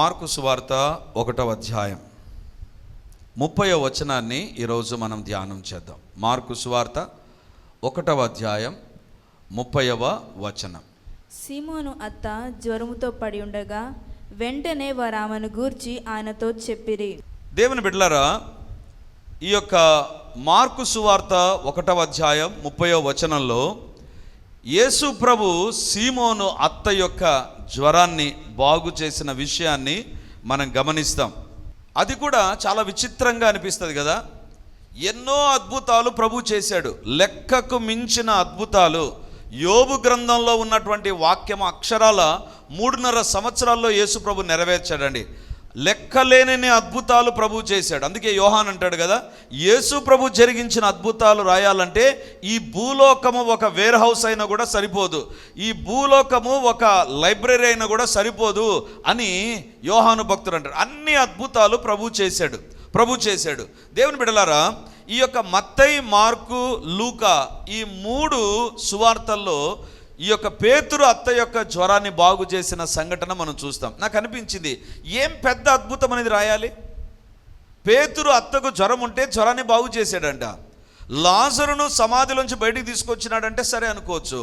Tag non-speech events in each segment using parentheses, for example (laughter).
Mark సువార్త ఒకటవ అధ్యాయం. ముప్పై వచనాన్ని ఈరోజు మనం ధ్యానం చేద్దాం. మార్కు సువార్త ఒకటవ అధ్యాయం ముప్పైవ వచనం. సీమోను అత్త జ్వరముతో పడి ఉండగా వెంటనే వారు ఆమెను గూర్చి ఆయనతో చెప్పిరి. దేవుని బిడ్డలారా ఈ యొక్క మార్కు సువార్త ఒకటవ అధ్యాయం ముప్పైవ వచనంలో యేసు ప్రభు సీమోను అత్త యొక్క జ్వరాన్ని బాగు చేసిన విషయాన్ని మనం గమనిస్తాం. అది కూడా చాలా విచిత్రంగా అనిపిస్తుంది కదా. ఎన్నో అద్భుతాలు ప్రభు చేశాడు. లెక్కకు మించిన అద్భుతాలు. యోబు గ్రంథంలో ఉన్నటువంటి వాక్యం అక్షరాల మూడున్నర సంవత్సరాల్లో యేసు ప్రభు నెరవేర్చాడండి. లెక్కలేని అద్భుతాలు ప్రభు చేశాడు. అందుకే యోహాన్ అంటాడు కదా యేసు ప్రభు జరిగించిన అద్భుతాలు రాయాలంటే ఈ భూలోకము ఒక వేర్ హౌస్ అయినా కూడా సరిపోదు ఈ భూలోకము ఒక లైబ్రరీ అయినా కూడా సరిపోదు అని యోహాను భక్తుడు అంటాడు. అన్ని అద్భుతాలు ప్రభు చేశాడు ప్రభు చేశాడు. దేవుని బిడలారా ఈ యొక్క మత్తయి మార్కు లూకా ఈ మూడు సువార్తల్లో ఈ యొక్క పేతురు అత్త యొక్క జ్వరాన్ని బాగు చేసిన సంఘటన మనం చూస్తాం. నాకు అనిపించింది ఏం పెద్ద అద్భుతం అనేది రాయాలి? పేతురు అత్తకు జ్వరం ఉంటే జ్వరాన్ని బాగు చేశాడంట. లాజరును సమాధిలోంచి బయటికి తీసుకొచ్చినాడంటే సరే అనుకోవచ్చు.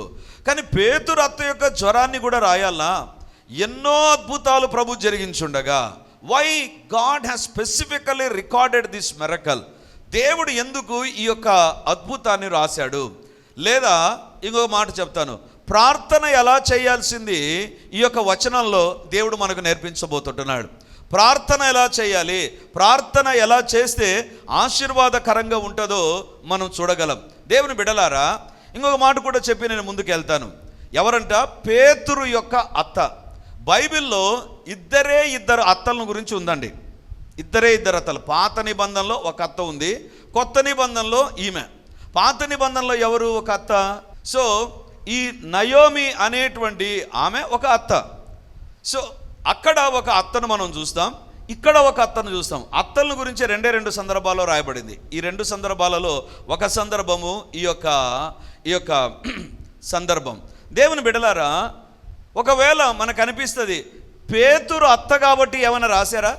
కానీ పేతురు అత్త యొక్క జ్వరాన్ని కూడా రాయాలా? ఎన్నో అద్భుతాలు ప్రభు జరిగించుండగా why God has specifically recorded this miracle దేవుడు ఎందుకు ఈ యొక్క అద్భుతాన్ని రాశాడు? లేదా ఇంకొక మాట చెప్తాను. ప్రార్థన ఎలా చేయాల్సింది ఈ యొక్క వచనంలో దేవుడు మనకు నేర్పించబోతుంటున్నాడు. ప్రార్థన ఎలా చేయాలి? ప్రార్థన ఎలా చేస్తే ఆశీర్వాదకరంగా ఉంటుందో మనం చూడగలం. దేవుని బిడలారా ఇంకొక మాట కూడా చెప్పి నేను ముందుకు వెళ్తాను ఎవరంట? పేతురు యొక్క అత్త. బైబిల్లో ఇద్దరే ఇద్దరు అత్తలను గురించి ఉందండి. ఇద్దరే ఇద్దరు అత్తలు. పాత నిబంధనలో ఒక అత్త ఉంది కొత్త నిబంధనలో ఈమె. పాత నిబంధనలో ఎవరు ఒక అత్త? సో ఈ నయోమి అనేటువంటి ఆమె ఒక అత్త. సో అక్కడ ఒక అత్తను మనం చూస్తాం. ఇక్కడ ఒక అత్తను చూస్తాం. అత్తలను గురించి రెండే రెండు సందర్భాల్లో రాయబడింది. ఈ రెండు సందర్భాలలో ఒక సందర్భము ఈ యొక్క ఈ యొక్క (clears throat) సందర్భం. దేవుని బిడలారా ఒకవేళ మనకు అనిపిస్తుంది పేతురు అత్త కాబట్టి ఏమైనా రాశారా?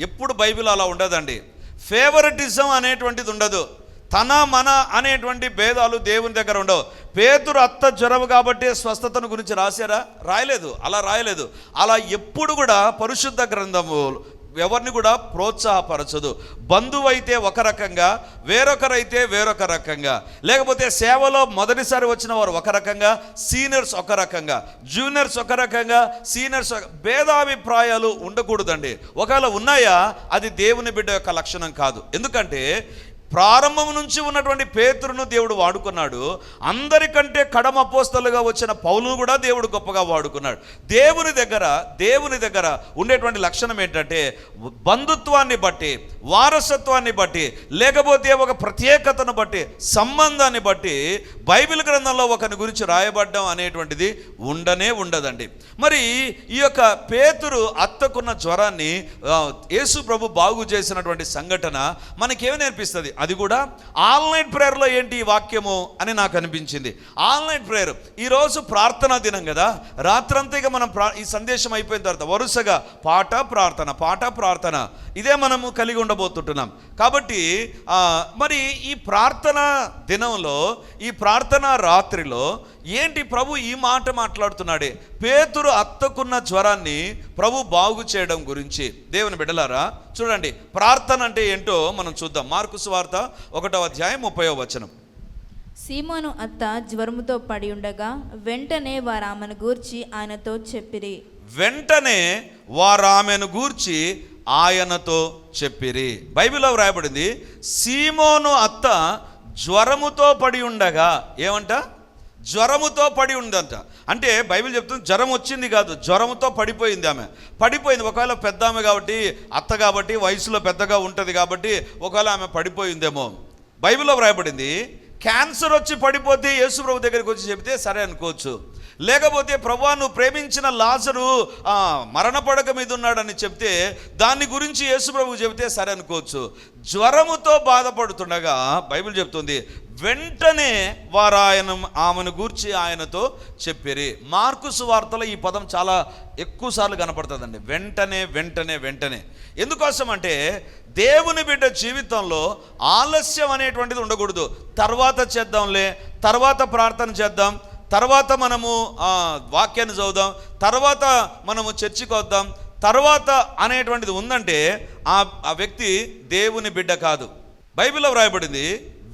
ఎప్పుడు బైబిల్ అలా ఉండదండి. ఫేవరెటిజం అనేటువంటిది ఉండదు. తన మన అనేటువంటి భేదాలు దేవుని దగ్గర ఉండవు. పేతురు అత్త జ్వరం కాబట్టి స్వస్థతను గురించి రాశారా? రాయలేదు. అలా రాయలేదు. అలా ఎప్పుడు కూడా పరిశుద్ధ గ్రంథము ఎవరిని కూడా ప్రోత్సాహపరచదు. బంధువు అయితే ఒక రకంగా వేరొకరైతే వేరొక రకంగా. లేకపోతే సేవలో మొదటిసారి వచ్చిన వారు ఒక రకంగా సీనియర్స్ ఒక రకంగా. జూనియర్స్ ఒక రకంగా సీనియర్స్ ఒక- భేదాభిప్రాయాలు ఉండకూడదండి. ఒకవేళ ఉన్నాయా అది దేవుని బిడ్డ యొక్క లక్షణం కాదు. ఎందుకంటే ప్రారంభం నుంచి ఉన్నటువంటి పేతురును దేవుడు వాడుకున్నాడు. అందరికంటే కడమ అపోస్తలుగా వచ్చిన పౌలును కూడా దేవుడు గొప్పగా వాడుకున్నాడు. దేవుని దగ్గర దేవుని దగ్గర ఉండేటువంటి లక్షణం ఏంటంటే బంధుత్వాన్ని బట్టి వారసత్వాన్ని బట్టి లేకపోతే ఒక ప్రత్యేకతను బట్టి సంబంధాన్ని బట్టి బైబిల్ గ్రంథంలో ఒకని గురించి రాయబడ్డం అనేటువంటిది ఉండనే ఉండదండి. మరి ఈ యొక్క పేతురు అత్తకున్న జ్వరాన్ని యేసు ప్రభు బాగు చేసినటువంటి సంఘటన మనకేమి నేర్పిస్తుంది? అది కూడా ఆన్లైన్ ప్రేయర్లో ఏంటి ఈ వాక్యము అని నాకు అనిపించింది. ఆన్లైన్ ప్రేయర్ ఈరోజు ప్రార్థనా దినం కదా రాత్రంతా ఇక మనం ప్రా ఈ సందేశం అయిపోయిన తర్వాత వరుసగా పాట ప్రార్థన పాట ప్రార్థన ఇదే మనము కలిగి ఉండబోతుంటున్నాం. కాబట్టి ఆ, మరి ఈ ప్రార్థన దినంలో ఈ ప్రార్థన రాత్రిలో ఏంటి ప్రభు ఈ మాట మాట్లాడుతున్నాడే? పేతురు అత్తకున్న జ్వరాన్ని ప్రభు బాగు చేయడం గురించి. దేవుని బిడ్డలారా చూడండి ప్రార్థన అంటే ఏంటో మనం చూద్దాం. మార్కు సువార్త ఒకటో అధ్యాయం ముప్పయో వచనం. సీమోను అత్త జ్వరముతో పడి ఉండగా వెంటనే వారు ఆమెను గూర్చి ఆయనతో చెప్పిరి. వెంటనే వారు ఆమెను గూర్చి ఆయనతో చెప్పిరి. బైబిల్లో వ్రాయబడింది సీమోను అత్త జ్వరముతో పడి ఉండగా ఏమంట? జ్వరముతో పడి ఉందంట. అంటే బైబిల్ చెప్తుంది జ్వరం వచ్చింది కాదు జ్వరముతో పడిపోయింది ఆమె. పడిపోయింది. ఒకవేళ పెద్ద ఆమె కాబట్టి అత్త కాబట్టి వయసులో పెద్దగా ఉంటుంది కాబట్టి ఒకవేళ ఆమె పడిపోయిందేమో. బైబిల్లో వ్రాయబడింది క్యాన్సర్ వచ్చి పడిపోతే యేసుప్రభు దగ్గరికి వచ్చి చెబితే సరే అనుకోవచ్చు. లేకపోతే ప్రభా నువ్వు ప్రేమించిన లాజరు మరణ పడక మీద ఉన్నాడని చెప్తే దాని గురించి యేసు ప్రభు చెబితే సరే అనుకోవచ్చు. జ్వరముతో బాధపడుతుండగా బైబిల్ చెప్తుంది వెంటనే వారు ఆయన ఆమెను గూర్చి ఆయనతో చెప్పిరి. మార్కు సువార్తలో ఈ పదం చాలా ఎక్కువసార్లు కనపడుతుందండి. వెంటనే వెంటనే వెంటనే. ఎందుకోసం అంటే దేవుని బిడ్డ జీవితంలో ఆలస్యం అనేటువంటిది ఉండకూడదు. తర్వాత చేద్దాంలే తర్వాత ప్రార్థన చేద్దాం తర్వాత మనము ఆ, వాక్యాన్ని చదువుదాం తర్వాత మనము చర్చికి వద్దాం తర్వాత అనేటువంటిది ఉందంటే ఆ ఆ వ్యక్తి దేవుని బిడ్డ కాదు. బైబిల్లో వ్రాయబడింది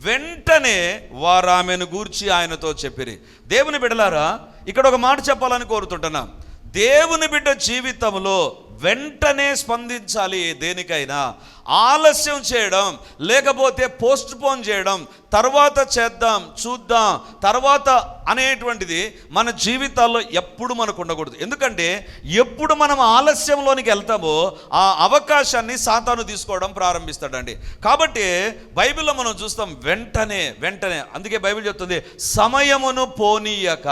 వెంటనే వారు ఆమెను గూర్చి ఆయనతో చెప్పిరి. దేవుని బిడ్డలారా ఇక్కడ ఒక మాట చెప్పాలని కోరుతుంటున్నా. దేవుని బిడ్డ జీవితంలో వెంటనే స్పందించాలి దేనికైనా. ఆలస్యం చేయడం లేకపోతే పోస్ట్ పోన్ చేయడం తర్వాత చేద్దాం చూద్దాం తర్వాత అనేటువంటిది మన జీవితాల్లో ఎప్పుడు మనకు ఉండకూడదు. ఎందుకంటే ఎప్పుడు మనం ఆలస్యంలోనికి వెళ్తామో ఆ అవకాశాన్ని సాతాను తీసుకోవడం ప్రారంభిస్తాడండి. కాబట్టి బైబిల్లో మనం చూస్తాం వెంటనే వెంటనే. అందుకే బైబిల్ చెప్తుంది సమయమును పోనీయక.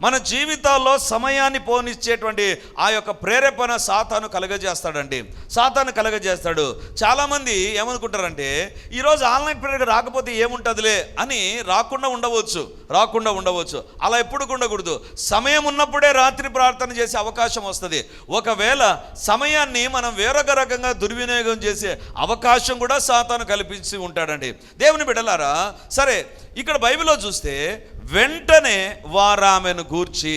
మన జీవితాల్లో సమయాన్ని పోనిచ్చేటువంటి ఆ యొక్క ప్రేరేపణ సాతాను కలగజేస్తాడండి. సాతాను కలగజేస్తాడు. చాలామంది ఏమనుకుంటారంటే ఈరోజు ఆన్లైన్ పీరియడ్ రాకపోతే ఏముంటుందిలే అని రాకుండా ఉండవచ్చు రాకుండా ఉండవచ్చు. అలా ఎప్పుడు ఉండకూడదు. సమయం ఉన్నప్పుడే రాత్రి ప్రార్థన చేసే అవకాశం వస్తుంది. ఒకవేళ సమయాన్ని మనం వేరొక రకంగా దుర్వినియోగం చేసే అవకాశం కూడా సాతాను కల్పించి ఉంటాడండి. దేవుని బిడ్డలారా సరే ఇక్కడ బైబిల్లో చూస్తే వెంటనే వారామెను గూర్చి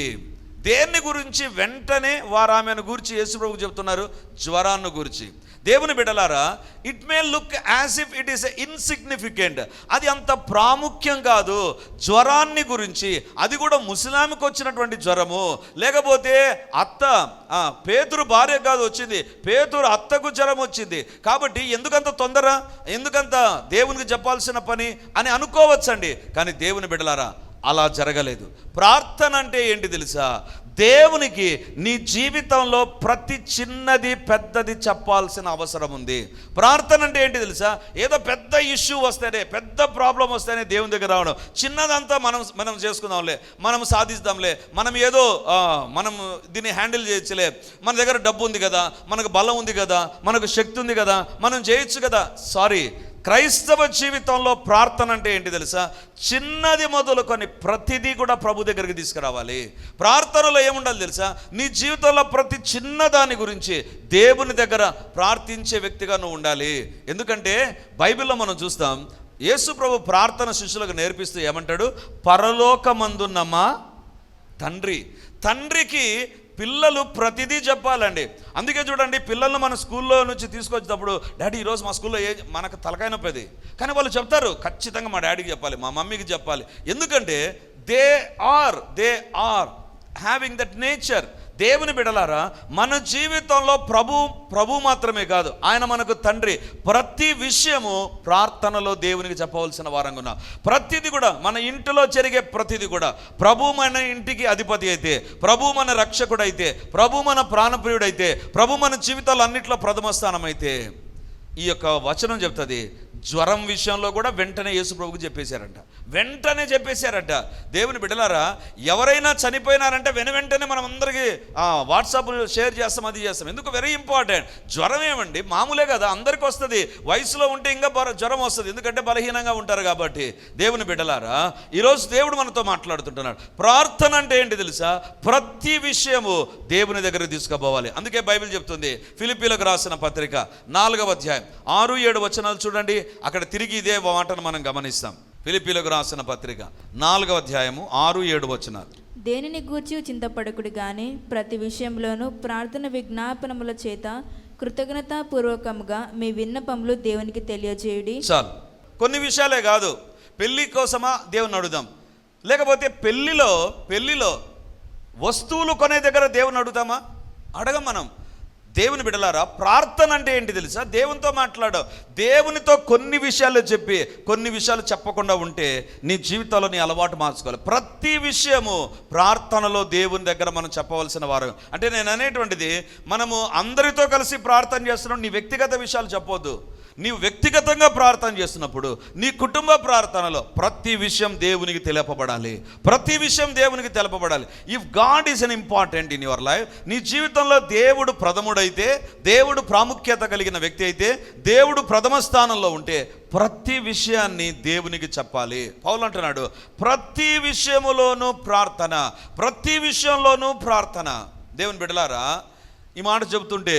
దేన్ని గురించి వెంటనే వారు ఆమెను గూర్చి యేసుప్రభు చెప్తున్నారు? జ్వరాన్ని గురించి. దేవుని బిడలారా it may look as if it is insignificant అది అంత ప్రాముఖ్యం కాదు. జ్వరాన్ని గురించి అది కూడా ముసలామికి వచ్చినటువంటి జ్వరము. లేకపోతే అత్త పేతురు భార్య కాదు వచ్చింది. పేతురు అత్తకు జ్వరం వచ్చింది. కాబట్టి ఎందుకంత తొందర? ఎందుకంత దేవునికి చెప్పాల్సిన పని? అని అనుకోవచ్చండి. కానీ దేవుని బిడలారా అలా జరగలేదు. ప్రార్థన అంటే ఏంటి తెలుసా? దేవునికి నీ జీవితంలో ప్రతి చిన్నది పెద్దది చెప్పాల్సిన అవసరం ఉంది. ప్రార్థన అంటే ఏంటి తెలుసా? ఏదో పెద్ద ఇష్యూ వస్తేనే పెద్ద ప్రాబ్లం వస్తేనే దేవుని దగ్గర రావడం. చిన్నదంతా మనం మనం చేసుకుందాంలే మనం సాధిస్తాంలే మనం ఏదో మనం దీన్ని హ్యాండిల్ చేయొచ్చులే. మన దగ్గర డబ్బు ఉంది కదా మనకు బలం ఉంది కదా మనకు శక్తి ఉంది కదా మనం చేయొచ్చు కదా. సారీ క్రైస్తవ జీవితంలో ప్రార్థన అంటే ఏంటి తెలుసా? చిన్నది మొదలుకొని ప్రతిదీ కూడా ప్రభు దగ్గరికి తీసుకురావాలి. ప్రార్థనలో ఏముండాలి తెలుసా? నీ జీవితంలో ప్రతి చిన్న దాని గురించి దేవుని దగ్గర ప్రార్థించే వ్యక్తిగా నువ్వు ఉండాలి. ఎందుకంటే బైబిల్లో మనం చూస్తాం యేసు ప్రభు ప్రార్థన శిష్యులకు నేర్పిస్తూ ఏమంటాడు? పరలోకమందున్న మా తండ్రి. తండ్రికి పిల్లలు ప్రతిదీ చెప్పాలండి. అందుకే చూడండి పిల్లల్ని మన స్కూల్లో నుంచి తీసుకొచ్చేటప్పుడు డాడీ ఈరోజు మా స్కూల్లో ఏ మనకు తలకాయ నొప్పేది కానీ వాళ్ళు చెప్తారు ఖచ్చితంగా మా డాడీకి చెప్పాలి మా మమ్మీకి చెప్పాలి. ఎందుకంటే they are they are having that nature దేవుని బిడలారా మన జీవితంలో ప్రభు ప్రభు మాత్రమే కాదు ఆయన మనకు తండ్రి. ప్రతి విషయము ప్రార్థనలో దేవునికి చెప్పవలసిన వారంగా ఉన్నాం. ప్రతిది కూడా మన ఇంటిలో జరిగే ప్రతిది కూడా ప్రభు మన ఇంటికి అధిపతి అయితే ప్రభు మన రక్షకుడు అయితే ప్రభు మన ప్రాణప్రియుడైతే ప్రభు మన జీవితాలు అన్నింటిలో ప్రథమ స్థానం అయితే ఈ యొక్క వచనం చెప్తుంది. జ్వరం విషయంలో కూడా వెంటనే యేసు ప్రభుకు చెప్పేశారంట. వెంటనే చెప్పేశారట. దేవుని బిడ్డలారా ఎవరైనా చనిపోయినారంటే వెన వెంటనే మనం అందరికీ వాట్సాప్ షేర్ చేస్తాం అది చేస్తాం. ఎందుకు? వెరీ ఇంపార్టెంట్ జ్వరం ఏమండి? మామూలే కదా అందరికి వస్తుంది. వయసులో ఉంటే ఇంకా జ్వరం వస్తుంది. ఎందుకంటే బలహీనంగా ఉంటారు కాబట్టి. దేవుని బిడ్డలారా ఈరోజు దేవుడు మనతో మాట్లాడుతుంటున్నాడు. ప్రార్థన అంటే ఏంటి తెలుసా? ప్రతి విషయము దేవుని దగ్గర తీసుకుపోవాలి. అందుకే బైబిల్ చెప్తుంది ఫిలిపీలకు రాసిన పత్రిక నాలుగవ అధ్యాయం. ఆరు ఏడు వచనాలు చూడండి. అక్కడ తిరిగి ఇదే మాటను మనం గమనిస్తాం. ఫిలిపీలకు రాసిన పత్రిక నాలుగవ అధ్యాయము ఆరు ఏడు వచనాలు. దేనిని గూర్చి చింతపడకుడు గాని ప్రతి విషయంలోనూ ప్రార్థన విజ్ఞాపనముల చేత కృతజ్ఞతాపూర్వకముగా మీ విన్నపములు దేవునికి తెలియజేయుడి. చాలు. కొన్ని విషయాలే కాదు. పెళ్ళి కోసమా దేవుని అడుగుదాం. లేకపోతే పెళ్ళిలో పెళ్ళిలో వస్తువులు కొనే దగ్గర దేవుని అడుగుతామా? అడగం మనం. దేవుని బిడలారా ప్రార్థన అంటే ఏంటి తెలుసా? దేవునితో మాట్లాడు దేవునితో కొన్ని విషయాలు చెప్పి కొన్ని విషయాలు చెప్పకుండా ఉంటే నీ జీవితంలో నీ అలవాటు మార్చుకోవాలి. ప్రతి విషయము ప్రార్థనలో దేవుని దగ్గర మనం చెప్పవలసిన వారు. అంటే నేను అనేటువంటిది మనము అందరితో కలిసి ప్రార్థన చేస్తున్నాం నీ వ్యక్తిగత విషయాలు చెప్పొద్దు. నీవు వ్యక్తిగతంగా ప్రార్థన చేస్తున్నప్పుడు నీ కుటుంబ ప్రార్థనలో ప్రతి విషయం దేవునికి తెలపబడాలి. ప్రతి విషయం దేవునికి తెలపబడాలి. If God is unimportant in your life నీ జీవితంలో దేవుడు ప్రథముడైతే దేవుడు ప్రాముఖ్యత కలిగిన వ్యక్తి అయితే దేవుడు ప్రథమ స్థానంలో ఉంటే ప్రతి విషయాన్ని దేవునికి చెప్పాలి. పౌలు అంటున్నాడు ప్రతి విషయములోనూ ప్రార్థన ప్రతి విషయంలోనూ ప్రార్థన. దేవుని బిడలారా ఈ మాట చెబుతుంటే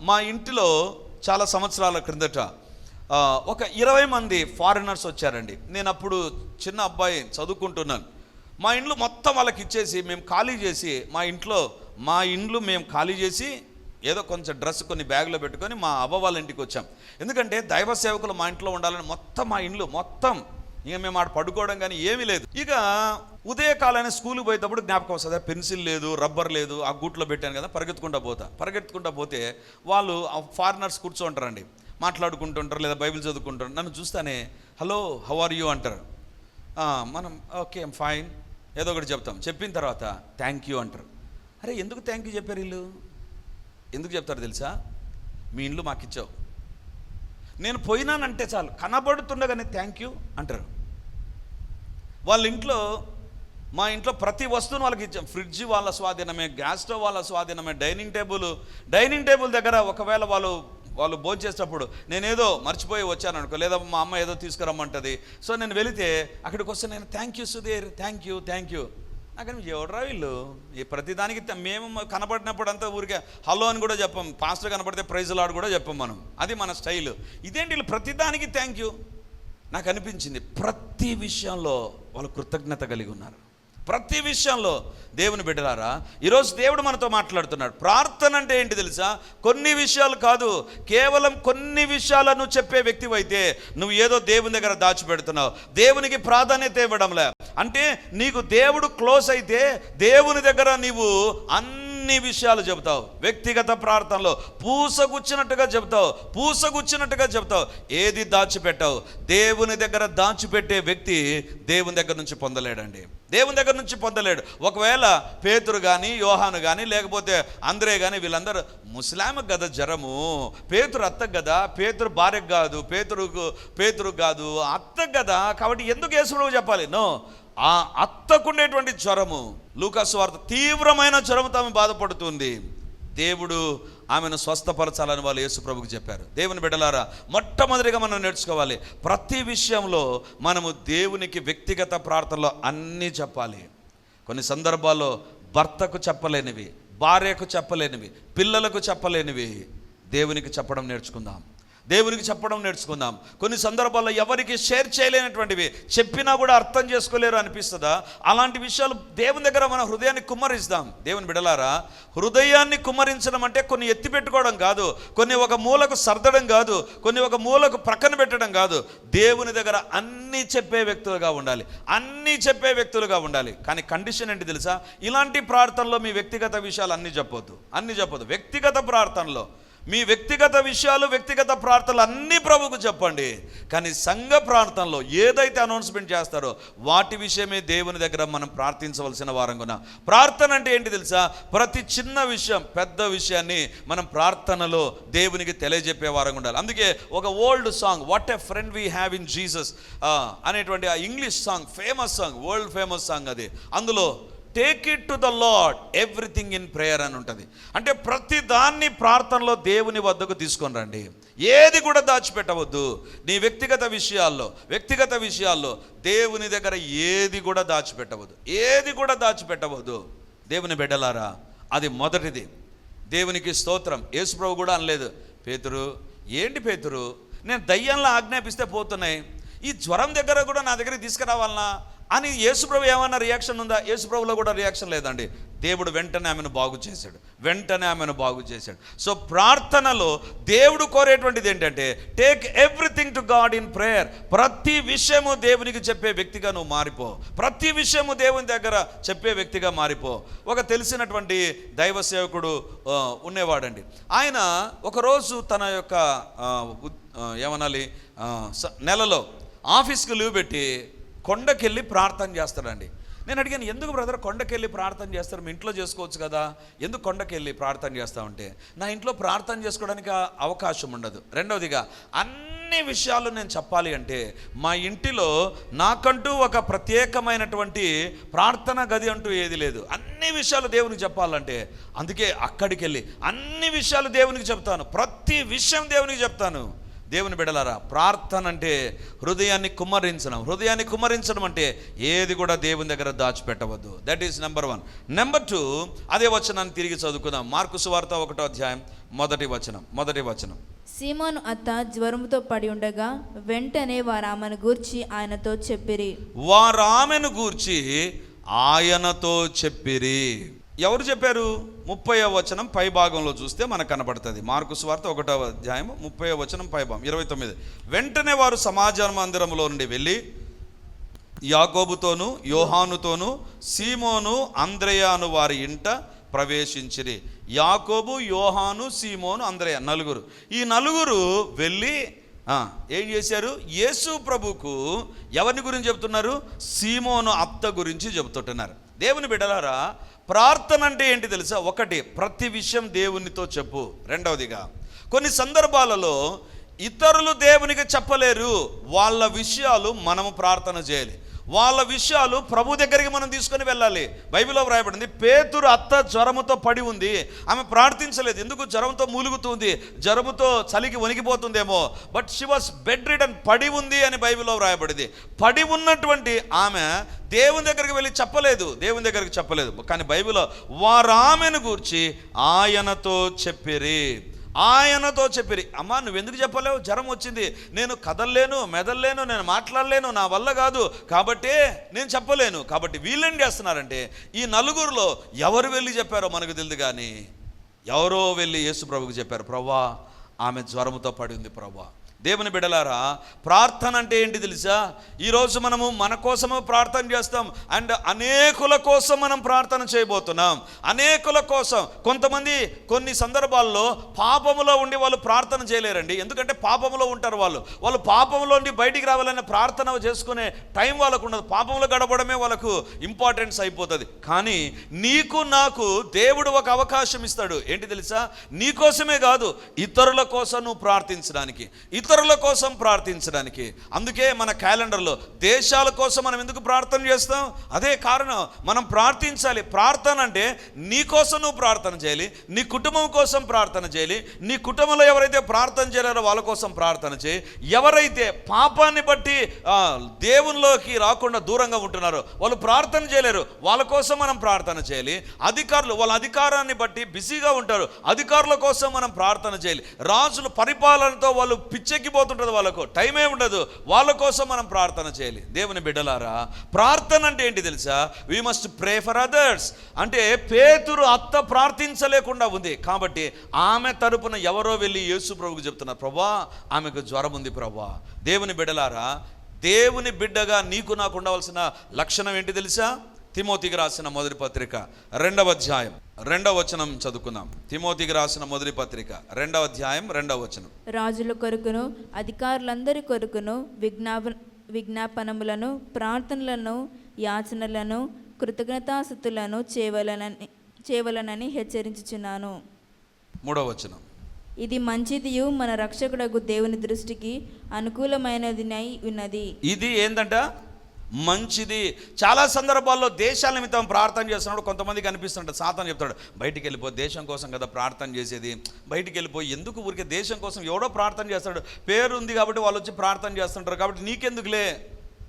మా ఇంటిలో చాలా సంవత్సరాల క్రిందట ఒక ఇరవై మంది ఫారినర్స్ వచ్చారండి. నేను అప్పుడు చిన్న అబ్బాయి చదువుకుంటున్నాను. మా ఇండ్లు మొత్తం వాళ్ళకి ఇచ్చేసి మేము ఖాళీ చేసి మా ఇంట్లో మా ఇండ్లు మేము ఖాళీ చేసి ఏదో కొంచెం డ్రెస్ కొన్ని బ్యాగులో పెట్టుకొని మా అవ్వ వాళ్ళ ఇంటికి వచ్చాం. ఎందుకంటే దైవ సేవకులు మా ఇంట్లో ఉండాలని మొత్తం మా ఇండ్లు మొత్తం ఇక మేము ఆడ పడుకోవడం కానీ ఏమీ లేదు. ఇక ఉదయకాలాన్ని స్కూల్కి పోయేటప్పుడు జ్ఞాపకం వస్తుంది. పెన్సిల్ లేదు రబ్బర్ లేదు ఆ గూట్లో పెట్టాను కదా పరిగెత్తుకుంటా పోతా. పరిగెత్తుకుంటా పోతే వాళ్ళు ఆ ఫారినర్స్ కూర్చోంటారండి. మాట్లాడుకుంటుంటారు లేదా బైబిల్ చదువుకుంటారు నన్ను చూస్తానే హలో హౌ ఆర్ యూ? అంటారు. మనం ఓకే ఫైన్. ఏదో ఒకటి చెప్తాం. చెప్పిన తర్వాత థ్యాంక్ యూ అంటారు. అరే ఎందుకు థ్యాంక్ యూ చెప్పారు వీళ్ళు? ఎందుకు చెప్తారు తెలుసా? మీ ఇండ్లు మాకు ఇచ్చావు నేను పోయినానంటే చాలు. కనబడుతుండగానే థ్యాంక్ యూ అంటారు. వాళ్ళ ఇంట్లో మా ఇంట్లో ప్రతి వస్తువును వాళ్ళకి ఇచ్చాం. ఫ్రిడ్జ్ వాళ్ళ స్వాధీనమే గ్యాస్ స్టవ్ వాళ్ళ స్వాధీనమే డైనింగ్ టేబుల్ డైనింగ్ టేబుల్ దగ్గర ఒకవేళ వాళ్ళు వాళ్ళు భోంచేసేటప్పుడు నేనేదో మర్చిపోయి వచ్చాను అనుకో లేదా మా అమ్మ ఏదో తీసుకురమ్మంటది. సో నేను వెళితే అక్కడికి వస్తే నేను thank you Sudhir thank you thank you అక్కడ ఎవడరా వీళ్ళు? ఈ ప్రతిదానికి మేము కనపడినప్పుడు అంతా ఊరికే హలో అని కూడా చెప్పం. పాస్టర్ కనపడితే ప్రైజ్ లాడు కూడా చెప్పం మనం. అది మన స్టైల్. ఇదేంటి వీళ్ళు ప్రతిదానికి థ్యాంక్ యూ నాకు అనిపించింది ప్రతి విషయంలో వాళ్ళు కృతజ్ఞత కలిగి ఉన్నారు. ప్రతి విషయంలో దేవుని బిడ్డలారా ఈరోజు దేవుడు మనతో మాట్లాడుతున్నాడు. ప్రార్థన అంటే ఏంటి తెలుసా? కొన్ని విషయాలు కాదు కేవలం కొన్ని విషయాలను చెప్పే వ్యక్తివైతే నువ్వు ఏదో దేవుని దగ్గర దాచిపెడుతున్నావు. దేవునికి ప్రాధాన్యత ఇవ్వడంలే. అంటే నీకు దేవుడు క్లోజ్ అయితే దేవుని దగ్గర నీవు అన్ని విషయాలు చెబుతావు. వ్యక్తిగత ప్రార్థనలో పూసగుచ్చినట్టుగా చెబుతావు పూసగుచ్చినట్టుగా చెబుతావు. ఏది దాచిపెట్టావు? దేవుని దగ్గర దాచిపెట్టే వ్యక్తి దేవుని దగ్గర నుంచి పొందలేడండి. దేవుని దగ్గర నుంచి పొందలేడు. ఒకవేళ పేతురు కానీ యోహాను కానీ లేకపోతే అంద్రే కానీ వీళ్ళందరూ ముస్లాంకి కదా జ్వరము పేతురు అత్త కదా పేతురు భార్యకు కాదు పేతురుకు పేతురు కాదు అత్త కదా కాబట్టి ఎందుకు యేసుప్రభు చెప్పాలి? నో. ఆ అత్తకుండేటువంటి జ్వరము. లూకాసు వార్త తీవ్రమైన జ్వరంతో తాము బాధపడుతుంది. దేవుడు ఆమెను స్వస్థపరచాలని వాళ్ళు యేసుప్రభుకి చెప్పారు. దేవుని బిడ్డలారా మొట్టమొదటిగా మనం నేర్చుకోవాలి. ప్రతి విషయంలో మనము దేవునికి వ్యక్తిగత ప్రార్థనలో అన్నీ చెప్పాలి. కొన్ని సందర్భాల్లో భర్తకు చెప్పలేనివి భార్యకు చెప్పలేనివి పిల్లలకు చెప్పలేనివి దేవునికి చెప్పడం నేర్చుకుందాం. దేవునికి చెప్పడం నేర్చుకుందాం. కొన్ని సందర్భాల్లో ఎవరికి షేర్ చేయలేనటువంటివి చెప్పినా కూడా అర్థం చేసుకోలేరు అనిపిస్తుందా? అలాంటి విషయాలు దేవుని దగ్గర మన హృదయాన్ని కుమ్మరిస్తాం. దేవుని బిడలారా హృదయాన్ని కుమ్మరించడం అంటే కొన్ని ఎత్తి పెట్టుకోవడం కాదు కొన్ని ఒక మూలకు సర్దడం కాదు కొన్ని ఒక మూలకు ప్రక్కన పెట్టడం కాదు. దేవుని దగ్గర అన్నీ చెప్పే వ్యక్తులుగా ఉండాలి. అన్నీ చెప్పే వ్యక్తులుగా ఉండాలి. కానీ కండిషన్ ఏంటి తెలుసా? ఇలాంటి ప్రార్థనలో మీ వ్యక్తిగత విషయాలు అన్నీ చెప్పొద్దు. అన్నీ చెప్పొద్దు. వ్యక్తిగత ప్రార్థనలో మీ వ్యక్తిగత విషయాలు వ్యక్తిగత ప్రార్థనలు అన్నీ ప్రభుకు చెప్పండి. కానీ సంఘ ప్రార్థనలో ఏదైతే అనౌన్స్మెంట్ చేస్తారో వాటి విషయమే దేవుని దగ్గర మనం ప్రార్థించవలసిన వారంగున ప్రార్థన అంటే ఏంటి తెలుసా? ప్రతి చిన్న విషయం పెద్ద విషయాన్ని మనం ప్రార్థనలో దేవునికి తెలియజెప్పే వారంగా ఉండాలి. అందుకే ఒక old song what a friend we have in Jesus అనేటువంటి ఆ English song famous song world famous song అది. అందులో take it to the Lord everything in prayer అని ఉంటుంది. అంటే ప్రతి దాన్ని ప్రార్థనలో దేవుని వద్దకు తీసుకొని రండి. ఏది కూడా దాచిపెట్టవద్దు. నీ వ్యక్తిగత విషయాల్లో వ్యక్తిగత విషయాల్లో దేవుని దగ్గర ఏది కూడా దాచిపెట్టవద్దు. ఏది కూడా దాచిపెట్టవద్దు. దేవుని బిడ్డలారా అది మొదటిది. దేవునికి స్తోత్రం. యేసుప్రభు కూడా అనలేదు. పేతురు ఏంటి పేతురు? నేను దయ్యంలో ఆజ్ఞాపిస్తే పోతున్నాయి. ఈ జ్వరం దగ్గర కూడా నా దగ్గరికి తీసుకురావాలనా? అని యేసుప్రభు ఏమన్నా రియాక్షన్ ఉందా? యేసుప్రభులో కూడా రియాక్షన్ లేదండి. దేవుడు వెంటనే ఆమెను బాగు చేశాడు. వెంటనే ఆమెను బాగు చేశాడు. సో ప్రార్థనలో దేవుడు కోరేటువంటిది ఏంటంటే take everything to God in prayer ప్రతి విషయము దేవునికి చెప్పే వ్యక్తిగా నువ్వు మారిపో. ప్రతి విషయము దేవుని దగ్గర చెప్పే వ్యక్తిగా మారిపో. ఒక తెలిసినటువంటి దైవ సేవకుడు ఉండేవాడండి ఆయన ఒకరోజు తన యొక్క ఏమనాలి? స- నెలలో ఆఫీస్కి లీవ్ పెట్టి కొండకెళ్ళి ప్రార్థన చేస్తాడండి. నేను అడిగాను ఎందుకు బ్రదర్ కొండకెళ్ళి ప్రార్థన చేస్తారు? మీ ఇంట్లో చేసుకోవచ్చు కదా. ఎందుకు కొండకెళ్ళి ప్రార్థన చేస్తామంటే నా ఇంట్లో ప్రార్థన చేసుకోవడానికి అవకాశం ఉండదు. రెండవదిగా అన్ని విషయాలు నేను చెప్పాలి అంటే మా ఇంటిలో నాకంటూ ఒక ప్రత్యేకమైనటువంటి ప్రార్థన గది అంటూ ఏది లేదు. అన్ని విషయాలు దేవునికి చెప్పాలంటే అందుకే అక్కడికి వెళ్ళి అన్ని విషయాలు దేవునికి చెప్తాను. ప్రతి విషయం దేవునికి చెప్తాను. దేవుని బిడలారా ప్రార్థన అంటే హృదయాన్ని కుమ్మరించడం. హృదయాన్ని కుమ్మరించడం అంటే ఏది కూడా దేవుని దగ్గర దాచిపెట్టవద్దు. That is number one number two అదే వచనాన్ని తిరిగి చదువుకుందాం. మార్కు సువార్త ఒకటో అధ్యాయం మొదటి వచనం మొదటి వచనం. సీమోను అత్త జ్వరముతో పడి ఉండగా వెంటనే వారు ఆమెను గూర్చి ఆయనతో చెప్పిరి. వారు ఆమెను గూర్చి ఆయనతో చెప్పిరి. ఎవరు చెప్పారు? ముప్పై వచనం పై భాగంలో చూస్తే మనకు కనబడుతుంది. మార్కు స్వార్త ఒకటో అధ్యాయం ముప్పై వచనం పై భాగం ఇరవై తొమ్మిది. వెంటనే వారు సమాజ మందిరంలో నుండి వెళ్ళి యాకోబుతోను యోహానుతోను సీమోను అంద్రయాను వారి ఇంట ప్రవేశించిరి. యాకోబు యోహాను సీమోను అంద్రయ నలుగురు. ఈ నలుగురు వెళ్ళి ఏం చేశారు? యేసు ప్రభుకు ఎవరిని గురించి చెప్తున్నారు? సీమోను అత్త గురించి చెబుతుంటున్నారు. దేవుని బిడ్డలారా ప్రార్థన అంటే ఏంటి తెలుసా? ఒకటి ప్రతి విషయం దేవునితో చెప్పు. రెండవదిగా కొన్ని సందర్భాలలో ఇతరులు దేవునికి చెప్పలేరు. వాళ్ళ విషయాలు మనము ప్రార్థన చేయాలి. వాళ్ళ విషయాలు ప్రభు దగ్గరికి మనం తీసుకొని వెళ్ళాలి. బైబిల్లో వ్రాయబడింది పేతురు అత్త జ్వరముతో పడి ఉంది. ఆమె ప్రార్థించలేదు. ఎందుకు జ్వరంతో మూలుగుతుంది? జ్వరముతో చలికి వణికిపోతుందేమో but she was bedridden పడి ఉంది అని బైబిల్లో వ్రాయబడింది. పడి ఉన్నటువంటి ఆమె దేవుని దగ్గరికి వెళ్ళి చెప్పలేదు. దేవుని దగ్గరికి చెప్పలేదు. కానీ బైబిల్లో వారామెను గూర్చి ఆయనతో చెప్పిరి. ఆయనతో చెప్పిరి అమ్మా నువ్వు ఎందుకు చెప్పలేవు? జ్వరం వచ్చింది. నేను కదలలేను మెదల్లేను నేను మాట్లాడలేను నా వల్ల కాదు. కాబట్టే నేను చెప్పలేను. కాబట్టి వీళ్ళేం చేస్తున్నారంటే ఈ నలుగురిలో ఎవరు వెళ్ళి చెప్పారో మనకు తెలియదు కానీ ఎవరో వెళ్ళి యేసు ప్రభుకు చెప్పారు ప్రభా ఆమె జ్వరముతో పడి ఉంది ప్రభా దేవుని బిడలారా ప్రార్థన అంటే ఏంటి తెలుసా? ఈరోజు మనము మన కోసము ప్రార్థన చేస్తాం. అండ్ అనేకుల కోసం మనం ప్రార్థన చేయబోతున్నాం. అనేకుల కోసం. కొంతమంది కొన్ని సందర్భాల్లో పాపములో ఉండి వాళ్ళు ప్రార్థన చేయలేరండి. ఎందుకంటే పాపములో ఉంటారు వాళ్ళు. వాళ్ళు పాపంలో ఉండి బయటికి రావాలనే ప్రార్థన చేసుకునే టైం వాళ్ళకు ఉండదు. పాపంలో గడపడమే వాళ్ళకు ఇంపార్టెన్స్ అయిపోతుంది. కానీ నీకు నాకు దేవుడు ఒక అవకాశం ఇస్తాడు. ఏంటి తెలుసా? నీ కోసమే కాదు ఇతరుల కోసం నువ్వు ప్రార్థించడానికి. ఇతరుల కోసం ప్రార్థించడానికి. అందుకే మన క్యాలెండర్లో దేశాల కోసం మనం ఎందుకు ప్రార్థన చేస్తాం? అదే కారణం మనం ప్రార్థించాలి. ప్రార్థన అంటే నీ కోసం నువ్వు ప్రార్థన చేయాలి నీ కుటుంబం కోసం ప్రార్థన చేయాలి నీ కుటుంబంలో ఎవరైతే ప్రార్థన చేయలేరో వాళ్ళ కోసం ప్రార్థన చేయి. ఎవరైతే పాపాన్ని బట్టి దేవునిలోకి రాకుండా దూరంగా ఉంటున్నారో వాళ్ళు ప్రార్థన చేయలేరు. వాళ్ళ కోసం మనం ప్రార్థన చేయాలి. అధికారులు వాళ్ళ అధికారాన్ని బట్టి బిజీగా ఉంటారు. అధికారుల కోసం మనం ప్రార్థన చేయాలి. రాజులు పరిపాలనతో వాళ్ళు పిచ్చెక్కిపోతుంటుంది వాళ్ళకు. టైమే ఉండదు. వాళ్ళ కోసం మనం ప్రార్థన చేయాలి. దేవుని బిడ్డలారా ప్రార్థన అంటే ఏంటి తెలుసా? We must pray for others అంటే పేతురు అత్త ప్రార్థించలేకుండా ఉంది. కాబట్టి ఆమె తరపున ఎవరో వెళ్ళి యేసు ప్రభుకు చెప్తున్నారు ప్రభా ఆమెకు జ్వరం ఉంది ప్రభా. దేవుని బిడ్డలారా దేవుని బిడ్డగా నీకు నాకు ఉండవలసిన లక్షణం ఏంటి తెలుసా? తిమోతికి రాసిన మొదటి పత్రిక రెండవ అధ్యాయం. రెండవ వచనం చదువుకుందాం. తిమోతికి రాసిన మొదటి పత్రిక రెండవ అధ్యాయం రెండవ వచనం. రాజుల కొరకును అధికారులందరి కొరకును విజ్ఞాప విజ్ఞాపనములను ప్రార్థనలను యాచనలను కృతజ్ఞతాస్థుతులను చేయవలనని చేయవలనని హెచ్చరించుచున్నాను. మూడవ వచనం. ఇది మంచిదియు మన రక్షకుడగు దేవుని దృష్టికి అనుకూలమైనది ఉన్నది. ఇది ఏందంట? మంచిది. చాలా సందర్భాల్లో దేశాల నిమిత్తం ప్రార్థన చేస్తున్నాడు. కొంతమందికి అనిపిస్తుంటాడు సాతాను చెప్తాడు బయటికి వెళ్ళిపో దేశం కోసం కదా ప్రార్థన చేసేది. బయటికి వెళ్ళిపోయి ఎందుకు ఊరికే దేశం కోసం ఎవడో ప్రార్థన చేస్తాడు. పేరు ఉంది కాబట్టి వాళ్ళు వచ్చి ప్రార్థన చేస్తుంటారు కాబట్టి నీకెందుకులే?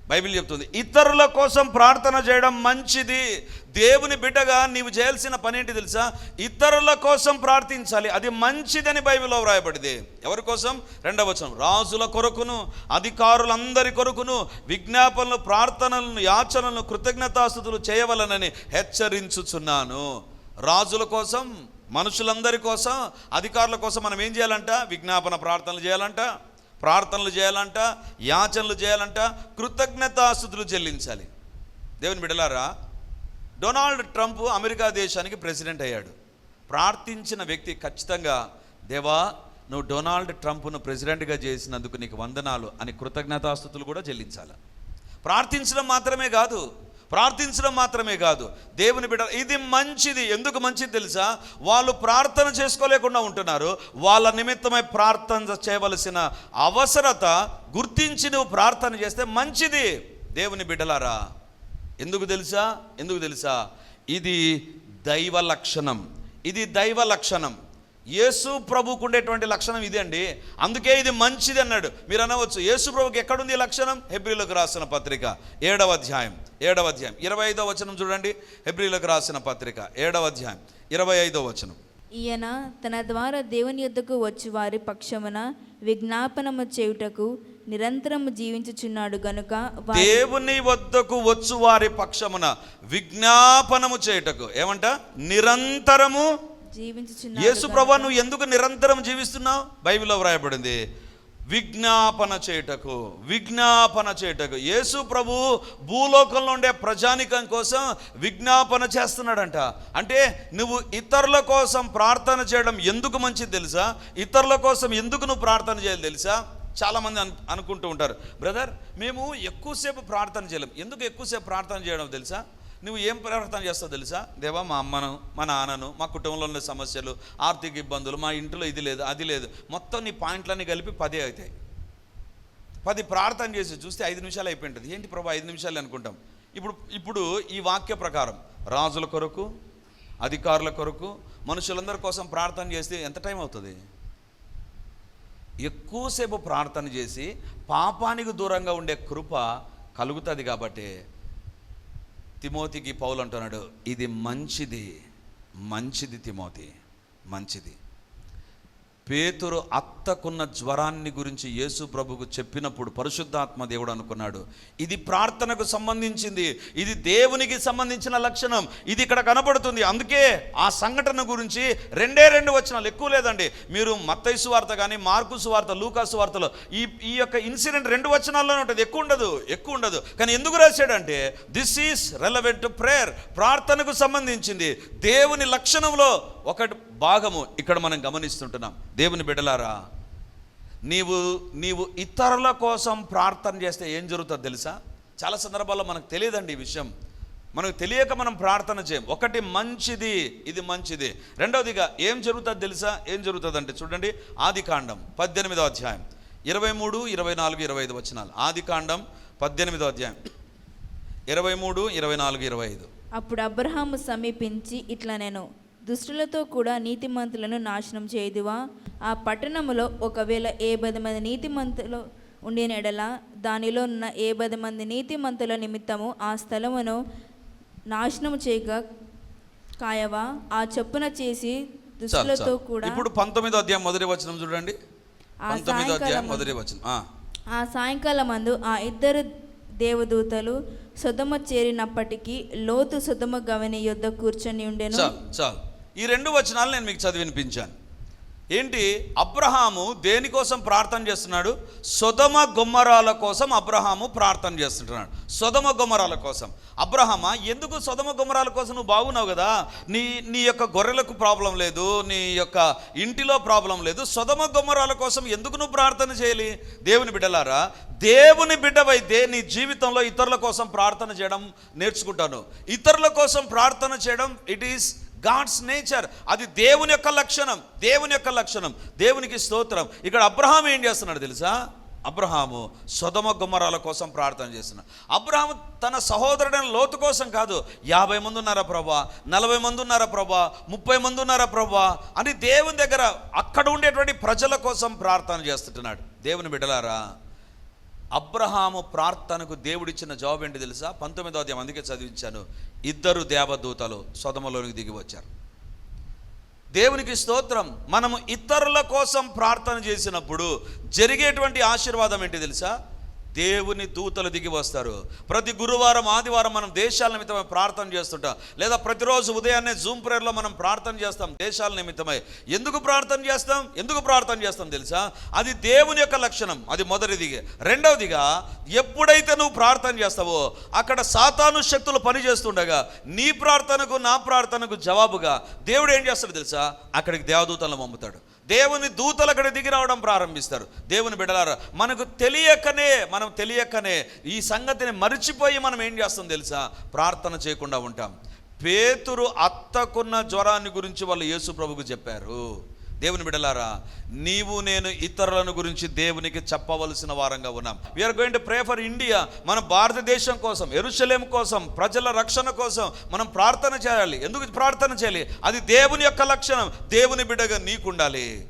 బైబిల్ చెప్తుంది ఇతరుల కోసం ప్రార్థన చేయడం మంచిది. దేవుని బిడ్డగా నీవు చేయాల్సిన పని ఏంటి తెలుసా? ఇతరుల కోసం ప్రార్థించాలి. అది మంచిదని బైబిల్లో వ్రాయబడింది. ఎవరి కోసం? రెండవ వచనం. రాజుల కొరకును అధికారులందరి కొరకును విజ్ఞాపనలు ప్రార్థనలను యాచనలను కృతజ్ఞతాస్థుతులు చేయవలనని హెచ్చరించుచున్నాను. రాజుల కోసం మనుషులందరి కోసం అధికారుల కోసం మనం ఏం చేయాలంట? విజ్ఞాపన ప్రార్థనలు చేయాలంట. ప్రార్థనలు చేయాలంట యాచనలు చేయాలంట కృతజ్ఞతాస్థుతులు చెల్లించాలి. దేవుని బిడలారా డొనాల్డ్ ట్రంప్ అమెరికా దేశానికి ప్రెసిడెంట్ అయ్యాడు. ప్రార్థించిన వ్యక్తి ఖచ్చితంగా దేవా నువ్వు డొనాల్డ్ ట్రంప్ను ప్రెసిడెంట్గా చేసినందుకు నీకు వందనాలు అని కృతజ్ఞతాస్థుతులు కూడా చెల్లించాలి. ప్రార్థించడం మాత్రమే కాదు ప్రార్థించడం మాత్రమే కాదు. దేవుని బిడ్డ ఇది మంచిది. ఎందుకు మంచిది తెలుసా? వాళ్ళు ప్రార్థన చేసుకోలేకుండా ఉంటున్నారు. వాళ్ళ నిమిత్తమై ప్రార్థన చేయవలసిన అవసరత గుర్తించి నువ్వు ప్రార్థన చేస్తే మంచిది. దేవుని బిడ్డలారా ఎందుకు తెలుసా? ఎందుకు తెలుసా? ఇది దైవ లక్షణం. ఇది దైవ లక్షణం. యేసు ప్రభుకు ఉండేటువంటి లక్షణం ఇది అండి. అందుకే ఇది మంచిది అన్నాడు. మీరు అనవచ్చు యేసు ప్రభుకి ఎక్కడుంది ఈ లక్షణం? హెబ్రిలకు రాసిన పత్రిక. ఏడవ అధ్యాయం ఏడవ అధ్యాయం. ఇరవై ఐదో వచనం చూడండి. హెబ్రిలకు రాసిన పత్రిక ఏడవ అధ్యాయం ఇరవై ఐదో వచనం. ఈయన తన ద్వారా దేవుని యొద్దకు వచ్చి వారి పక్షమున విజ్ఞాపనము చేయుటకు నిరంతరము జీవించుచున్నాడు గనుక దేవుని వద్దకు వచ్చు వారి పక్షమున విజ్ఞాపనము చేయుటకు ఏమంట? నిరంతరము జీవించుచున్నాడు యేసు ప్రభా నువ్వు ఎందుకు నిరంతరం జీవిస్తున్నావు? బైబిల్లో వ్రాయబడింది. విజ్ఞాపన చేయుటకు విజ్ఞాపన చేయుటకు. యేసు ప్రభు భూలోకంలో ఉండే ప్రజానికం కోసం విజ్ఞాపన చేస్తున్నాడంట. అంటే నువ్వు ఇతరుల కోసం ప్రార్థన చేయడం ఎందుకు మంచిది తెలుసా? ఇతరుల కోసం ఎందుకు నువ్వు ప్రార్థన చేయాలి తెలుసా? చాలామంది అను అనుకుంటూ ఉంటారు. బ్రదర్ మేము ఎక్కువసేపు ప్రార్థన చేయలేం. ఎందుకు ఎక్కువసేపు ప్రార్థన చేయడం తెలుసా? నువ్వు ఏం ప్రవర్తన చేస్తావు తెలుసా? దేవా మా అమ్మను మా నాన్నను మా కుటుంబంలో ఉన్న సమస్యలు ఆర్థిక ఇబ్బందులు మా ఇంట్లో ఇది లేదు అది లేదు. మొత్తం నీ పాయింట్లన్నీ కలిపి పదే అవుతాయి. పది ప్రార్థన చేసి చూస్తే ఐదు నిమిషాలు అయిపోయింటుంది. ఏంటి ప్రభా ఐదు నిమిషాలు అనుకుంటాం? ఇప్పుడు ఇప్పుడు ఈ వాక్య ప్రకారం రాజుల కొరకు అధికారుల కొరకు మనుషులందరి కోసం ప్రార్థన చేస్తే ఎంత టైం అవుతుంది? ఎక్కువసేపు ప్రార్థన చేసి పాపానికి దూరంగా ఉండే కృప కలుగుతుంది కాబట్టి తిమోతికి పౌలు అంటున్నాడు ఇది మంచిది మంచిది తిమోతి మంచిది. పేతురు అత్తకున్న జ్వరాన్ని గురించి యేసు ప్రభుకు చెప్పినప్పుడు పరిశుద్ధాత్మ దేవుడు అనుకున్నాడు. ఇది ప్రార్థనకు సంబంధించింది. ఇది దేవునికి సంబంధించిన లక్షణం. ఇది ఇక్కడ కనబడుతుంది అందుకే ఆ సంఘటన గురించి రెండే రెండు వచనాలు. ఎక్కువ లేదండి. మీరు మత్తైసు వార్త కానీ మార్కు సువార్త లూకాసు వార్తలో ఈ ఈ యొక్క ఇన్సిడెంట్ రెండు వచనాల్లోనే ఉంటుంది. ఎక్కువ ఉండదు. ఎక్కువ ఉండదు. కానీ ఎందుకు రాశాడంటే దిస్ ఈస్ రెలవెంట్ ప్రేయర్ ప్రార్థనకు సంబంధించింది. దేవుని లక్షణంలో ఒకటి భాగము ఇక్కడ మనం గమనిస్తుంటున్నాం. దేవుని బిడ్డలారా నీవు నీవు ఇతరుల కోసం ప్రార్థన చేస్తే ఏం జరుగుతుందో తెలుసా? చాలా సందర్భాల్లో మనకు తెలియదండి ఈ విషయం. మనకు తెలియక మనం ప్రార్థన చేయం. ఒకటి మంచిది ఇది మంచిది. రెండవదిగా ఏం జరుగుతుంది తెలుసా? ఏం జరుగుతుంది అంటే చూడండి ఆది కాండం పద్దెనిమిదో అధ్యాయం. ఇరవై మూడు ఇరవై నాలుగు ఇరవై ఐదు వచనాలు. ఆది కాండం పద్దెనిమిదో అధ్యాయం. ఇరవై మూడు ఇరవై నాలుగు ఇరవై ఐదు అప్పుడు అబ్రహాము సమీపించి ఇట్లా నేను దుష్టులతో కూడా నీతిమంతులను నాశనం చేయదువా? ఆ పట్టణములో ఒకవేళ ఏ పది మంది నీతిమంతులు ఉండిన ఎడల దానిలో ఉన్న ఏ పది మంది నీతిమంతుల నిమిత్తము ఆ స్థలమును నాశనం చేయక కాయవా? ఆ చొప్పున చేసి దుష్టులతో. కూడా ఇప్పుడు పంతొమ్మిదో అధ్యాయం మొదటి వచనం చూడండి. పంతొమ్మిదో అధ్యాయం మొదటి వచనం. ఆ. సాయంకాలం మందు ఆ ఇద్దరు దేవదూతలు సుధమ చేరినప్పటికీ లోతు సుధమ గవని యొద్ద కూర్చొని ఉండెను. చాలు చాలు. ఈ రెండు వచనాలు నేను మీకు చదివి వినిపించాను. ఏంటి? అబ్రహాము దేనికోసం ప్రార్థన చేస్తున్నాడు? సొదమ గుమ్మరాల కోసం అబ్రహాము ప్రార్థన చేస్తుంటున్నాడు సొదమ గుమ్మరాల కోసం. అబ్రహమా ఎందుకు సొదమ గుమ్మరాల కోసం నువ్వు బాగున్నావు కదా? నీ నీ యొక్క గొర్రెలకు ప్రాబ్లం లేదు నీ యొక్క ఇంటిలో ప్రాబ్లం లేదు. సొదమ గుమ్మరాల కోసం ఎందుకు నువ్వు ప్రార్థన చేయాలి? దేవుని బిడ్డలారా దేవుని బిడ్డవైతే నీ జీవితంలో ఇతరుల కోసం ప్రార్థన చేయడం నేర్చుకుంటాను. ఇతరుల కోసం ప్రార్థన చేయడం ఇట్ ఈస్ గాడ్స్ నేచర్ అది దేవుని యొక్క లక్షణం దేవుని యొక్క లక్షణం దేవునికి స్తోత్రం. ఇక్కడ అబ్రహాం ఏం చేస్తున్నాడు తెలుసా? అబ్రహాము సొదమ గుమ్మరాల కోసం ప్రార్థన చేస్తున్నాడు అబ్రహాము తన సహోదరుడైన లోతు కోసం కాదు యాభై మంది ఉన్నారా ప్రభా? నలభై మంది ఉన్నారా ప్రభా? ముప్పై మంది ఉన్నారా ప్రభా? అని దేవుని దగ్గర అక్కడ ఉండేటువంటి ప్రజల కోసం ప్రార్థన చేస్తుంటున్నాడు దేవుని బిడ్డలారా అబ్రహాము ప్రార్థనకు దేవుడిచ్చిన జవాబు ఏంటి తెలుసా? పంతొమ్మిదో అధ్యాయం అందుకే చదివించాను. ఇద్దరు దేవదూతలు సొదమలోనికి దిగి వచ్చారు. దేవునికి స్తోత్రం మనము ఇతరుల కోసం ప్రార్థన చేసినప్పుడు జరిగేటువంటి ఆశీర్వాదం ఏంటి తెలుసా? దేవుని దూతలు దిగి వస్తారు. ప్రతి గురువారం ఆదివారం మనం దేశాల నిమిత్తమై ప్రార్థన చేస్తుంటాం. లేదా ప్రతిరోజు ఉదయాన్నే జూమ్ ప్రేయర్లో మనం ప్రార్థన చేస్తాం దేశాల నిమిత్తమై. ఎందుకు ప్రార్థన చేస్తాం? ఎందుకు ప్రార్థన చేస్తాం తెలుసా? అది దేవుని యొక్క లక్షణం. అది మొదటిది. రెండవదిగా ఎప్పుడైతే నువ్వు ప్రార్థన చేస్తావో అక్కడ సాతాను శక్తులు పనిచేస్తుండగా నీ ప్రార్థనకు నా ప్రార్థనకు జవాబుగా దేవుడు ఏం చేస్తాడు తెలుసా? అక్కడికి దేవదూతలను పంపుతాడు. దేవుని దూతలు అక్కడ దిగి రావడం ప్రారంభిస్తారు. దేవుని బిడలారా మనకు తెలియకనే మనం తెలియకనే ఈ సంగతిని మరిచిపోయి మనం ఏం చేస్తాం తెలుసా? ప్రార్థన చేయకుండా ఉంటాం. పేతురు అత్తకున్న జ్వరాన్ని గురించి వాళ్ళు యేసు ప్రభుకు చెప్పారు. దేవుని బిడలారా నీవు నేను ఇతరులను గురించి దేవునికి చెప్పవలసిన వారంగా ఉన్నాం. We are going to pray for India మన భారతదేశం కోసం ఎరుసలేం కోసం ప్రజల రక్షణ కోసం మనం ప్రార్థన చేయాలి. ఎందుకు ప్రార్థన చేయాలి? అది దేవుని యొక్క లక్షణం. దేవుని బిడ్డగా నీకుండాలి.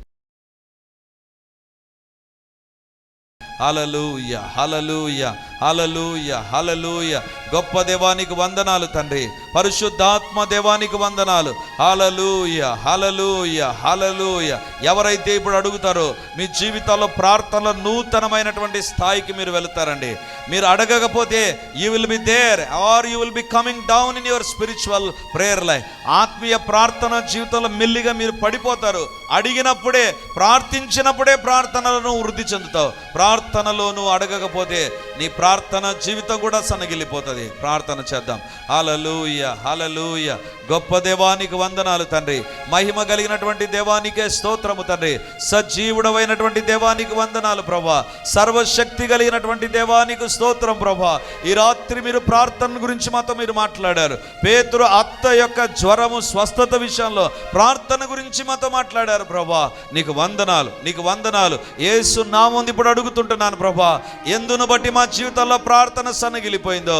హలలుయ హలలుయ హలలుయ హలలుయ గొప్ప దేవానికి వందనాలు తండ్రి. పరిశుద్ధాత్మ దేవానికి వందనాలు. హలలుయ హలలుయ హలలుయ ఎవరైతే ఇప్పుడు అడుగుతారో మీ జీవితాల్లో ప్రార్థనలో నూతనమైనటువంటి స్థాయికి మీరు వెళుతారండి. మీరు అడగకపోతే you will be there or you will be coming down in your spiritual prayer life ఆత్మీయ ప్రార్థన జీవితంలో మెల్లిగా మీరు పడిపోతారు. అడిగినప్పుడే ప్రార్థించినప్పుడే ప్రార్థనలను వృద్ధి చెందుతావు. ప్రార్థనలోను అడగకపోతే నీ ప్రార్థన జీవితం కూడా సన్నగిల్లిపోతుంది. ప్రార్థన చేద్దాం. హలలుయ హలలుయ గొప్ప దేవానికి వందనాలు తండ్రి. మహిమ కలిగినటువంటి దేవానికే స్తోత్రము తండ్రి. సజీవుడమైనటువంటి దేవానికి వందనాలు ప్రభా. సర్వశక్తి కలిగినటువంటి దేవానికి స్తోత్రం ప్రభా. ఈ రాత్రి మీరు ప్రార్థన గురించి మాతో మీరు మాట్లాడారు. పేతురు అత్త యొక్క జ్వరము స్వస్థత విషయంలో ప్రార్థన గురించి మాతో మాట్లాడారు ప్రభా. నీకు వందనాలు నీకు వందనాలు. ఏసు నామంది ఇప్పుడు అడుగుతుంటున్నాను ప్రభా. ఎందును బట్టి మా జీవితం జీవితాల్లో ప్రార్థన సన్నగిలిపోయిందో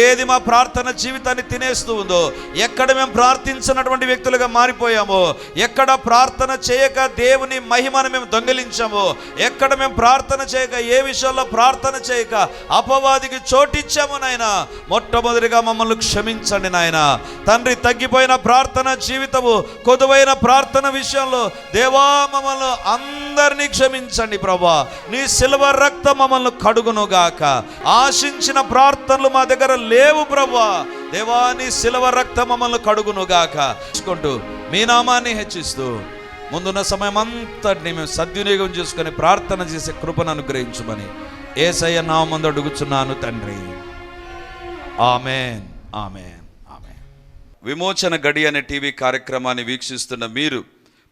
ఏది మా ప్రార్థన జీవితాన్ని తినేస్తూ ఉందో ఎక్కడ మేము ప్రార్థించినటువంటి వ్యక్తులుగా మారిపోయామో ఎక్కడ ప్రార్థన చేయక దేవుని మహిమను మేము దొంగిలించామో ఎక్కడ మేము ప్రార్థన చేయక ఏ విషయంలో ప్రార్థన చేయక అపవాదికి చోటిచ్చామో నాయన మొట్టమొదటిగా మమ్మల్ని క్షమించండి నాయన. తండ్రి తగ్గిపోయిన ప్రార్థన జీవితము కొదువైన ప్రార్థన విషయంలో దేవా మమ్మల్ని అందరినీ క్షమించండి ప్రభా. నీ సిల్వర్ రక్తం మమ్మల్ని కడుగునుగాక. ఆశించిన ప్రార్థనలు మా దగ్గర లేవు ప్రభా దేవాని శిలవ రక్త మమ్మల్ని కడుగునుగాక. చూసుకుంటూ మీ నామాన్ని హెచ్చిస్తూ ముందున్న సమయం అంతటిని మేము సద్వినియోగం చేసుకుని ప్రార్థన చేసే కృపను అనుగ్రహించమని ఏసయ్య నామందు అడుగుచున్నాను తండ్రి. ఆమెన్. ఆమెన్. ఆమెన్. విమోచన గడి అనే టీవీ కార్యక్రమాన్ని వీక్షిస్తున్న మీరు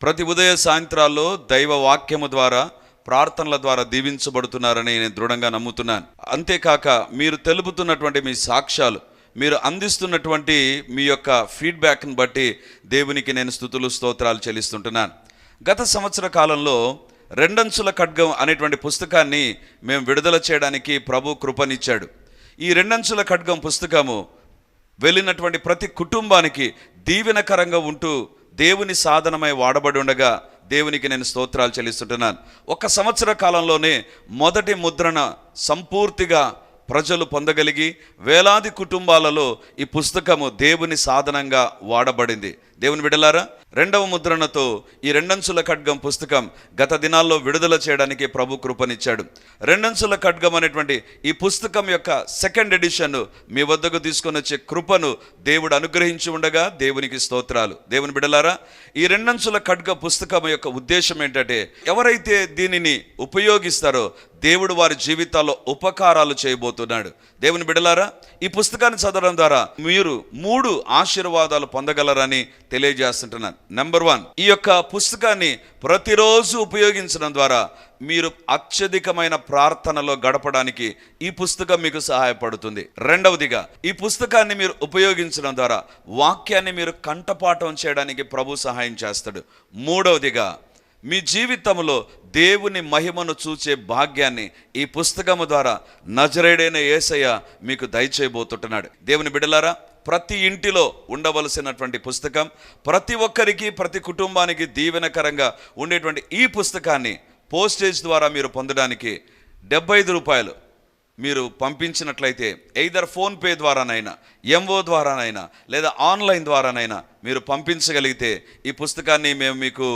ప్రతి ఉదయ సాయంత్రాల్లో దైవ వాక్యము ద్వారా ప్రార్థనల ద్వారా దీవించబడుతున్నారని నేను దృఢంగా నమ్ముతున్నాను. అంతేకాక మీరు తెలుపుతున్నటువంటి మీ సాక్ష్యాలు మీరు అందిస్తున్నటువంటి మీ యొక్క ఫీడ్బ్యాక్ని బట్టి దేవునికి నేను స్థుతులు స్తోత్రాలు చెల్లిస్తుంటున్నాను. గత సంవత్సర కాలంలో రెండంచుల ఖడ్గం అనేటువంటి పుస్తకాన్ని మేము విడుదల చేయడానికి ప్రభు కృపనిచ్చాడు. ఈ రెండంచుల ఖడ్గం పుస్తకము వెళ్ళినటువంటి ప్రతి కుటుంబానికి దీవెనకరంగా ఉంటూ దేవుని సాధనమై వాడబడి ఉండగా దేవునికి నేను స్తోత్రాలు చెల్లిస్తుంటున్నాను. ఒక సంవత్సర కాలంలోనే మొదటి ముద్రణ సంపూర్తిగా ప్రజలు పొందగలిగి వేలాది కుటుంబాలలో ఈ పుస్తకము దేవుని సాధనంగా వాడబడింది. దేవుని విడలారా రెండవ ముద్రణతో ఈ రెండంచుల ఖడ్గం పుస్తకం గత దినాల్లో విడుదల చేయడానికి ప్రభు కృపనిచ్చాడు. రెండంచుల ఖడ్గం అనేటువంటి ఈ పుస్తకం యొక్క సెకండ్ ఎడిషన్ మీ వద్దకు తీసుకొని వచ్చే కృపను దేవుడు అనుగ్రహించి ఉండగా దేవునికి స్తోత్రాలు. దేవుని బిడలారా ఈ రెండంచుల ఖడ్గ పుస్తకం యొక్క ఉద్దేశం ఏంటంటే ఎవరైతే దీనిని ఉపయోగిస్తారో దేవుడు వారి జీవితాల్లో ఉపకారాలు చేయబోతున్నాడు. దేవుని బిడలారా ఈ పుస్తకాన్ని చదవడం ద్వారా మీరు మూడు ఆశీర్వాదాలు పొందగలరని తెలియజేస్తుంటున్నాను. నెంబర్ వన్ ఈ యొక్క పుస్తకాన్ని ప్రతిరోజు ఉపయోగించడం ద్వారా మీరు అత్యధికమైన ప్రార్థనలో గడపడానికి ఈ పుస్తకం మీకు సహాయపడుతుంది. రెండవదిగా ఈ పుస్తకాన్ని మీరు ఉపయోగించడం ద్వారా వాక్యాన్ని మీరు కంఠపాఠం చేయడానికి ప్రభు సహాయం చేస్తాడు. మూడవదిగా మీ జీవితంలో దేవుని మహిమను చూచే భాగ్యాన్ని ఈ పుస్తకము ద్వారా నజరేడైన ఏసయ్య మీకు దయచేయబోతుంటున్నాడు. దేవుని బిడలారా ప్రతి ఇంటిలో ఉండవలసినటువంటి పుస్తకం ప్రతి ఒక్కరికి ప్రతి కుటుంబానికి దీవెనకరంగా ఉండేటువంటి ఈ పుస్తకాన్ని పోస్టేజ్ ద్వారా మీరు పొందడానికి డెబ్బై ఐదు రూపాయలు మీరు పంపించినట్లయితే ఎయిదర్ ఫోన్పే ద్వారానైనా ఎంఓ ద్వారానైనా లేదా ఆన్లైన్ ద్వారానైనా మీరు పంపించగలిగితే ఈ పుస్తకాన్ని మేము మీకు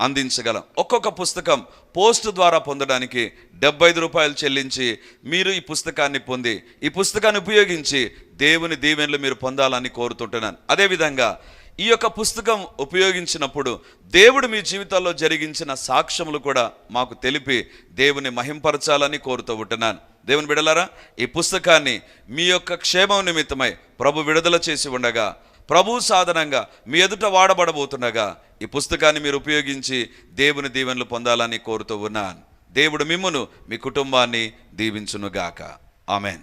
అందించగలం. ఒక్కొక్క పుస్తకం పోస్ట్ ద్వారా పొందడానికి డెబ్బై ఐదు రూపాయలు చెల్లించి మీరు ఈ పుస్తకాన్ని పొంది ఈ పుస్తకాన్ని ఉపయోగించి దేవుని దీవెనలు మీరు పొందాలని కోరుతుంటున్నాను. అదేవిధంగా ఈ యొక్క పుస్తకం ఉపయోగించినప్పుడు దేవుడు మీ జీవితాల్లో జరిగించిన సాక్ష్యములు కూడా మాకు తెలిపి దేవుని మహింపరచాలని కోరుతూ ఉంటున్నాను. దేవుని బిడలారా ఈ పుస్తకాన్ని మీ యొక్క క్షేమం నిమిత్తమై ప్రభు విడుదల చేసి ఉండగా ప్రభు సాధనంగా మీ ఎదుట వాడబడబోతుండగా ఈ పుస్తకాన్ని మీరు ఉపయోగించి దేవుని దీవెనలు పొందాలని కోరుతూ ఉన్నాను. దేవుడు మిమ్మును మీ కుటుంబాన్ని దీవించునుగాక. ఆమెన్.